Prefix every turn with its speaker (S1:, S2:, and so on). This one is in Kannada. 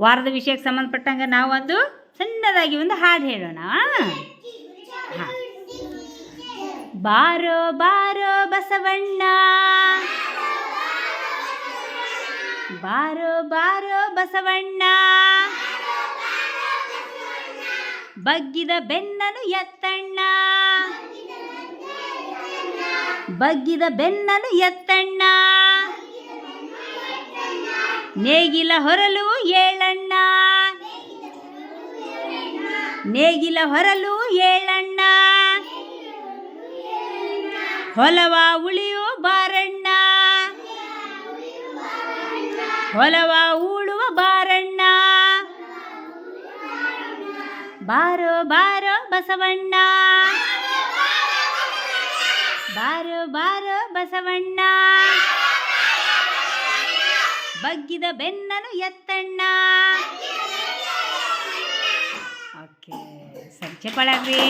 S1: ವಾರದ ವಿಷಯಕ್ಕೆ ಸಂಬಂಧಪಟ್ಟಂಗೆ ಒಂದು ಸಣ್ಣದಾಗಿ ಒಂದು ಹಾಡು ಹೇಳೋಣ. ಬಾರೋ ಬಾರೋ ಬಸವಣ್ಣ. ಬಾರೋ ಬಾರೋ ಬಸವಣ್ಣ. ಬಗ್ಗಿದ ಬೆನ್ನನು ಎತ್ತಣ್ಣ. ಬಗ್ಗಿದ ಬೆನ್ನನು ಎತ್ತಣ್ಣ. ನೇಗಿಲ ಹೊರಲು ಏಳಣ್ಣ. ನೇಗಿಲ ಹೊರಲು ಏಳಣ್ಣ. ಹೊಲವ ಉಳಿಯು ಬಾರಣ್ಣ. ಹೊಲವ ಉಳುವ ಬಾರಣ್ಣ. ಬಾರೋ ಬಾರೋ ಬಸವಣ್ಣ. ಬಾರೋ ಬಾರೋ ಬಸವಣ್ಣ. ಬಗ್ಗಿದ ಬೆನ್ನನು ಎತ್ತಣ್ಣ. ಓಕೆ ಸಂಚೆ ಪಳಗ್ರಿ.